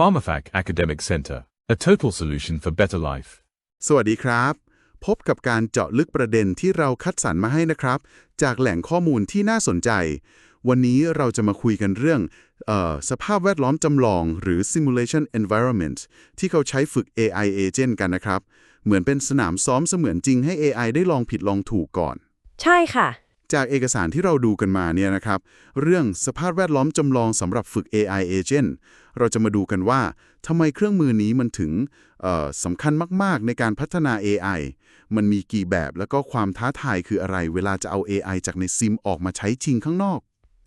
PharmaFac Academic Center, a total solution for better life. สวัสดีครับ พบกับการเจาะลึกประเด็นที่เราคัดสรรมาให้นะครับ จากแหล่งข้อมูลที่น่าสนใจ วันนี้เราจะมาคุยกันเรื่องเออสภาพแวดล้อมจำลองหรือ simulation environment ที่เขาใช้ฝึก AI agent กันนะครับ เหมือนเป็นสนามซ้อมเสมือนจริงให้ AI ได้ลองผิดลองถูกก่อน ใช่ค่ะ จากเอกสารที่เราดูกันมาเนี่ยนะครับ เรื่องสภาพแวดล้อมจำลองสำหรับฝึก AI agent เราจะมาดูกันว่าทำไมเครื่องมือนี้มันถึงสำคัญมาก ๆ ในการพัฒนา AI มันมีกี่แบบแล้วก็ความท้าทายคืออะไร เวลาจะเอา AI จากในซิมออกมาใช้จริงข้างนอก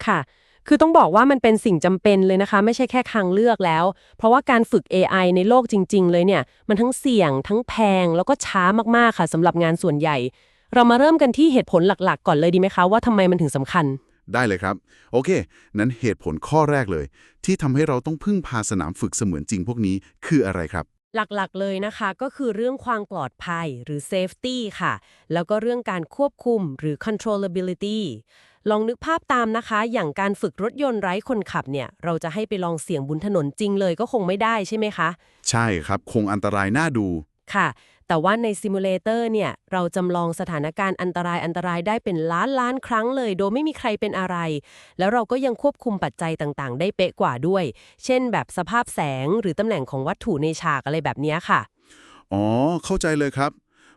ค่ะ คือต้องบอกว่ามันเป็นสิ่งจำเป็นเลยนะคะ ไม่ใช่แค่ทางเลือกแล้ว เพราะว่าการฝึก AI ในโลกจริง ๆ เลยเนี่ย มันทั้งเสี่ยงทั้งแพงแล้วก็ช้ามากๆค่ะสำหรับงานส่วนใหญ่ เรามาเริ่มกันที่เหตุผลหลักๆ ก่อนเลยดีไหมคะว่าทำไมมันถึงสำคัญ ได้เลยครับ โอเค นั้นเหตุผลข้อแรกเลย ที่ทำให้เราต้องพึ่งพาสนามฝึกเสมือนจริงพวกนี้คืออะไรครับ หลักๆ เลยนะคะ ก็คือเรื่องความปลอดภัยหรือ safety ค่ะ แล้วก็เรื่องการควบคุมหรือ controllability ลองนึกภาพตามนะคะ อย่างการฝึกรถยนต์ไร้คนขับเนี่ย เราจะให้ไปลองเสี่ยงบนถนนจริงเลยก็คงไม่ได้ใช่ไหมคะ ใช่ครับ คงอันตรายน่าดู ค่ะ แต่ว่าในซิมูเลเตอร์เนี่ย เราจำลองสถานการณ์อันตรายอันตรายได้เป็นล้านล้านครั้งเลย โดยไม่มีใครเป็นอะไร แล้วเราก็ยังควบคุมปัจจัยต่างๆ ได้เป๊ะกว่าด้วย เช่น แบบสภาพแสงหรือตำแหน่งของวัตถุในฉากอะไรแบบนี้ค่ะ อ๋อ เข้าใจเลยครับ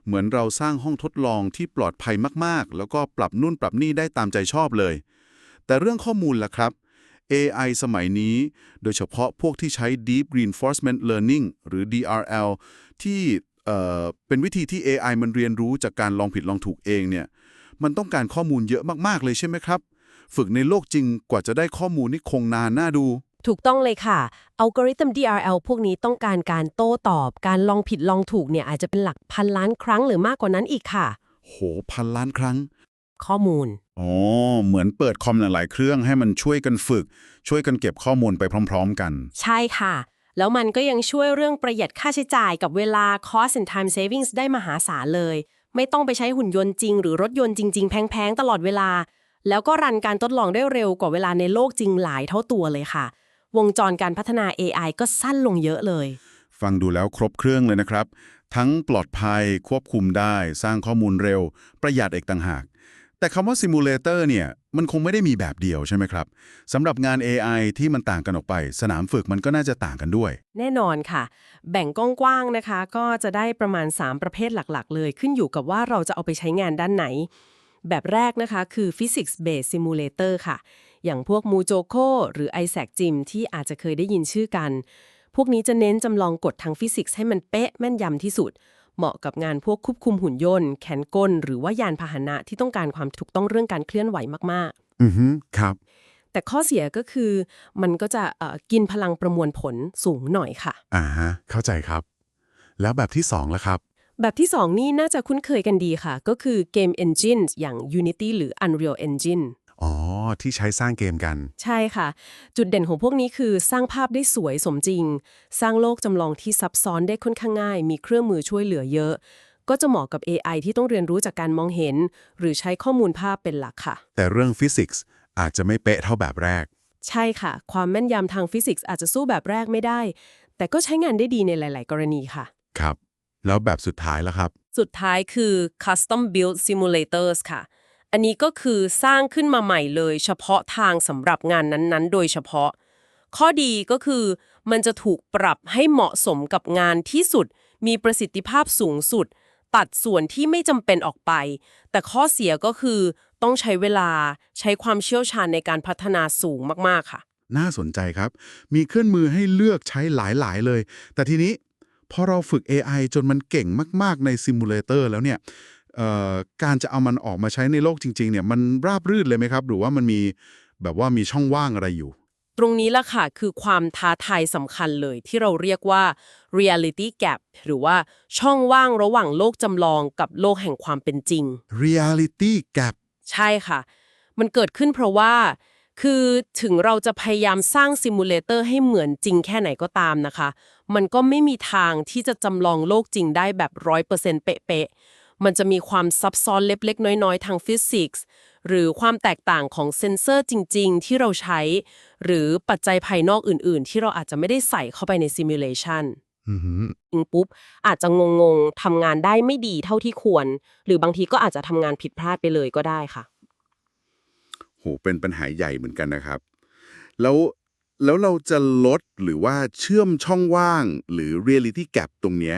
เหมือนเราสร้างห้องทดลองที่ปลอดภัยมากๆ แล้วก็ปรับนู่นปรับนี่ได้ตามใจชอบเลย แต่เรื่องข้อมูลล่ะครับ AI สมัยนี้ โดยเฉพาะพวกที่ใช้ Deep Reinforcement Learning หรือ DRL ที่เอ่อเป็นวิธีที่ AI มันเรียนรู้จากการลองผิดลองถูกเองเนี่ย มันต้องการข้อมูลเยอะมาก ๆ เลยใช่ไหมครับ ฝึกในโลกจริงกว่าจะได้ข้อมูลนี่คงนานน่าดู ถูกต้องเลยค่ะ อัลกอริทึม DRL พวกนี้ต้องการการโต้ตอบ การลองผิดลองถูกเนี่ยอาจจะเป็นหลักพันล้านครั้งหรือมากกว่านั้นอีกค่ะ โห พันล้านครั้ง ข้อมูล อ๋อ เหมือนเปิดคอมหลาย ๆ เครื่องให้มันช่วยกันฝึก ช่วยกันเก็บข้อมูลไปพร้อม ๆ กัน ใช่ค่ะ แล้วมันก็ยังช่วยเรื่องประหยัดค่าใช้จ่ายกับเวลา cost and time savings ได้มหาศาลเลย ไม่ต้องไปใช้หุ่นยนต์จริง หรือรถยนต์จริง ๆ แพง ๆ ตลอดเวลา แล้วก็รันการทดลองได้เร็วกว่าเวลาในโลกจริงหลายเท่าตัวเลยค่ะ วงจรการพัฒนา AI ก็สั้นลงเยอะเลย ฟังดูแล้วครบเครื่องเลยนะครับ ทั้งปลอดภัยควบคุมได้ สร้างข้อมูลเร็ว ประหยัดเอกต่างหาก แต่คำว่าซิมูเลเตอร์เนี่ยมันคงไม่ได้มีแบบเดียวใช่ไหมครับสำหรับงาน AI ที่มันต่างกันออกไป สนามฝึกมันก็น่าจะต่างกันด้วย แน่นอนค่ะ แบ่งกว้างๆนะคะ ก็จะได้ประมาณ 3 ประเภทหลักๆ เลย ขึ้นอยู่กับว่าเราจะเอาไปใช้งานด้านไหน แบบแรกนะคะคือ Physics Based Simulator ค่ะ อย่างพวก Mujoko หรือ Isaac Jim ที่อาจจะเคยได้ยินชื่อกัน พวกนี้จะเน้นจำลองกฎทางฟิสิกส์ให้มันเป๊ะแม่นยำที่สุด เหมาะกับงานพวกควบคุมหุ่นยนต์ แขนกล หรือว่ายานพาหนะที่ต้องการความถูกต้องเรื่องการเคลื่อนไหวมากๆ อือฮึครับ แต่ข้อเสียก็คือมันก็จะเอ่อกินพลังประมวลผลสูงหน่อยค่ะ อ่าฮะเข้าใจครับ แล้วแบบที่2ล่ะครับ แบบที่ 2 นี่น่าจะคุ้นเคยกันดีค่ะ ก็คือเกม Engine อย่าง Unity หรือ Unreal Engine อ๋อ ที่ใช้สร้างเกมกัน ใช่ค่ะ จุดเด่นของพวกนี้คือสร้างภาพได้สวยสมจริง สร้างโลกจำลองที่ซับซ้อนได้ค่อนข้างง่าย มีเครื่องมือช่วยเหลือเยอะ ก็จะเหมาะกับ AI ที่ต้องเรียนรู้จากการมองเห็น หรือใช้ข้อมูลภาพเป็นหลักค่ะ แต่เรื่องฟิสิกส์อาจจะไม่เป๊ะเท่าแบบแรก ใช่ค่ะ ความแม่นยำทางฟิสิกส์อาจจะสู้แบบแรกไม่ได้ แต่ก็ใช้งานได้ดีในหลาย ๆ กรณีค่ะ ครับ แล้วแบบสุดท้ายล่ะครับ สุดท้ายคือ custom build simulators ค่ะ อันนี้ก็คือสร้างขึ้นมาใหม่เลย เฉพาะทางสำหรับงานนั้นๆ โดยเฉพาะ ข้อดีก็คือ มันจะถูกปรับให้เหมาะสมกับงานที่สุด มีประสิทธิภาพสูงสุด ตัดส่วนที่ไม่จำเป็นออกไป แต่ข้อเสียก็คือต้องใช้เวลาใช้ความเชี่ยวชาญในการพัฒนาสูงมากๆค่ะ น่าสนใจครับ มีเครื่องมือให้เลือกใช้หลายๆเลย แต่ทีนี้พอเราฝึก AI จนมันเก่งมาก ๆ ในซิมูเลเตอร์แล้วเนี่ย การจะเอามันออกมาใช้ในโลกจริงๆเนี่ยมันราบรื่นเลยไหมครับ หรือว่ามันมีแบบว่ามีช่องว่างอะไรอยู่ ตรงนี้ล่ะค่ะ คือความท้าทายสำคัญเลยที่เราเรียกว่า reality gap หรือว่าช่องว่างระหว่างโลกจำลองกับโลกแห่งความเป็นจริง reality gap ใช่ค่ะ มันเกิดขึ้นเพราะว่า คือถึงเราจะพยายามสร้างซิมูเลเตอร์ให้เหมือนจริงแค่ไหนก็ตามนะคะ มันก็ไม่มีทางที่จะจำลองโลกจริงได้แบบร้อยเปอร์เซ็นต์เป๊ะๆ มันจะมีความซับซ้อนเล็กๆ น้อยๆ ทางฟิสิกส์หรือความแตกต่างของเซนเซอร์จริง ๆ ที่เราใช้ หรือปัจจัยภายนอกอื่น ๆ ที่เราอาจจะไม่ได้ใส่เข้าไปในซิมูเลชันอือหืออิงปุ๊บ อาจจะงงๆทำงานได้ไม่ดีเท่าที่ควร หรือบางทีก็อาจจะทำงานผิดพลาดไปเลยก็ได้ค่ะโหเป็นปัญหาใหญ่เหมือนกันนะครับ แล้วแล้วเราจะลดหรือว่าเชื่อมช่องว่างหรือ reality gap ตรงเนี้ย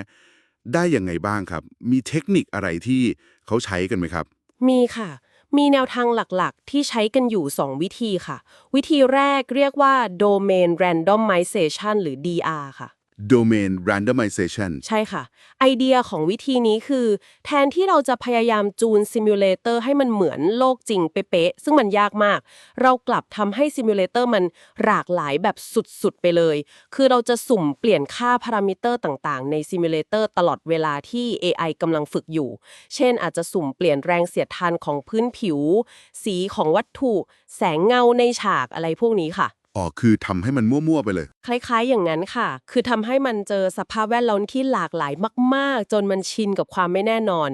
ได้ยังไงบ้างครับ มีเทคนิคอะไรที่เขาใช้กันไหมครับ มีค่ะ มีแนวทางหลักๆ ที่ใช้กันอยู่ 2 วิธีค่ะ วิธีแรกเรียกว่า Domain Randomization หรือ DR ค่ะ domain randomization ใช่ค่ะ ไอเดียของวิธีนี้คือ แทนที่เราจะพยายามจูนซิมูเลเตอร์ให้มันเหมือนโลกจริงเป๊ะๆ ซึ่งมันยากมาก เรากลับทำให้ซิมูเลเตอร์มันหลากหลายแบบสุดๆ ไปเลย คือเราจะสุ่มเปลี่ยนค่าพารามิเตอร์ต่างๆ ในซิมูเลเตอร์ตลอดเวลาที่ AI กำลังฝึกอยู่ เช่น อาจจะสุ่มเปลี่ยนแรงเสียดทานของพื้นผิว สีของวัตถุ แสงเงาในฉากอะไรพวกนี้ค่ะ อ๋อคือทำให้มันมั่วๆไปเลย คล้ายๆ อย่างนั้นค่ะ คือทำให้มันเจอสภาพแวดล้อมที่หลากหลายมากๆ จนมันชินกับความไม่แน่นอน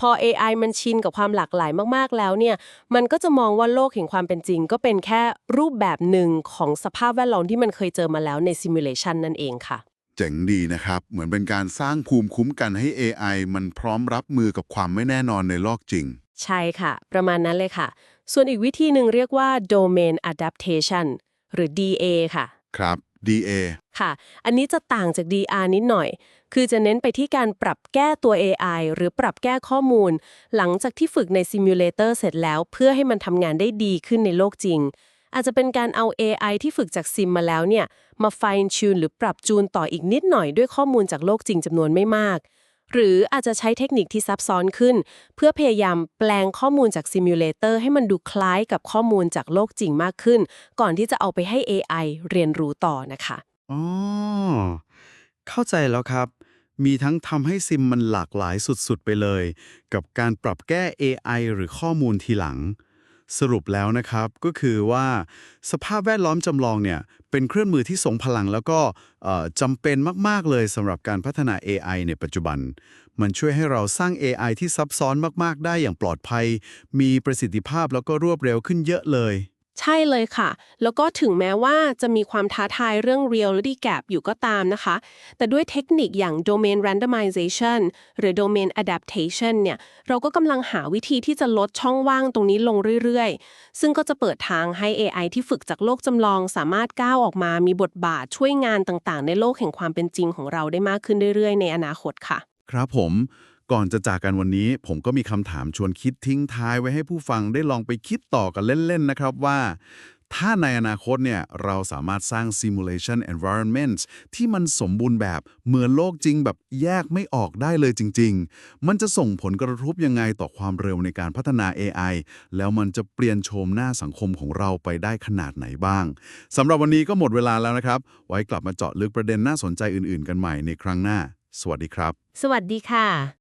พอ AI มันชินกับความหลากหลายมากๆแล้วเนี่ย มันก็จะมองว่าโลกแห่งความเป็นจริง ก็เป็นแค่รูปแบบหนึ่งของสภาพแวดล้อมที่มันเคยเจอมาแล้วในซิมูเลชันนั่นเองค่ะ เจ๋งดีนะครับ เหมือนเป็นการสร้างภูมิคุ้มกันให้ AI มันพร้อมรับมือกับความไม่แน่นอนในโลกจริง ใช่ค่ะ ประมาณนั้นเลยค่ะ ส่วนอีกวิธีหนึ่งเรียกว่า domain adaptation หรือ DA ค่ะ ครับ DA ค่ะ อันนี้จะต่างจาก DR นิดหน่อย คือจะเน้นไปที่การปรับแก้ตัว AI หรือปรับแก้ข้อมูล หลังจากที่ฝึกในซิมูเลเตอร์เสร็จแล้ว เพื่อให้มันทำงานได้ดีขึ้นในโลกจริง อาจจะเป็นการเอา AI ที่ฝึกจากซิมมาแล้วเนี่ย มา fine tune หรือปรับจูนต่ออีกนิดหน่อยด้วยข้อมูลจากโลกจริงจำนวนไม่มาก หรืออาจจะใช้เทคนิคที่ซับซ้อนขึ้น เพื่อพยายามแปลงข้อมูลจากซิมูเลเตอร์ให้มันดูคล้ายกับข้อมูลจากโลกจริงมากขึ้น ก่อนที่จะเอาไปให้ AI เรียนรู้ต่อนะคะอ๋อเข้าใจแล้วครับ มีทั้งทำให้ซิมมันหลากหลายสุดๆไปเลย กับการปรับแก้ AI หรือข้อมูลทีหลัง สรุปแล้วนะครับก็คือว่าสภาพแวดล้อมจำลองเนี่ยเป็นเครื่องมือที่ทรงพลังแล้วก็จำเป็นมาก ๆ เลยสำหรับการพัฒนา AI ในปัจจุบัน มันช่วยให้เราสร้าง AI ที่ซับซ้อนมาก ๆ ได้อย่างปลอดภัย มีประสิทธิภาพแล้วก็รวดเร็วขึ้นเยอะเลย ใช่เลยค่ะ แล้วก็ถึงแม้ว่าจะมีความท้าทายเรื่อง reality gap อยู่ก็ตามนะคะ แต่ด้วยเทคนิคอย่าง domain randomization หรือ domain adaptation เนี่ย เราก็กำลังหาวิธีที่จะลดช่องว่างตรงนี้ลงเรื่อยๆ ซึ่งก็จะเปิดทางให้ AI ที่ฝึกจากโลกจำลอง สามารถก้าวออกมามีบทบาทช่วยงานต่างๆ ในโลกแห่งความเป็นจริงของเราได้มากขึ้นเรื่อยๆ ในอนาคตค่ะ ครับผม ก่อนจะจากกันวันนี้ผมก็มีคำถามชวนคิดทิ้งท้ายไว้ให้ผู้ฟังได้ลองไปคิดต่อกันเล่น ๆ นะครับว่า ถ้าในอนาคตเนี่ยเราสามารถสร้าง simulation environments ที่มันสมบูรณ์แบบเหมือนโลกจริงแบบแยกไม่ออกได้เลยจริง ๆ มันจะส่งผลกระทบยังไงต่อความเร็วในการพัฒนา AI แล้วมันจะเปลี่ยนโฉมหน้าสังคมของเราไปได้ขนาดไหนบ้างสำหรับวันนี้ก็หมดเวลาแล้วนะครับ ไว้กลับมาเจาะลึกประเด็นน่าสนใจอื่น ๆ กันใหม่ในครั้งหน้า สวัสดีครับ สวัสดีค่ะ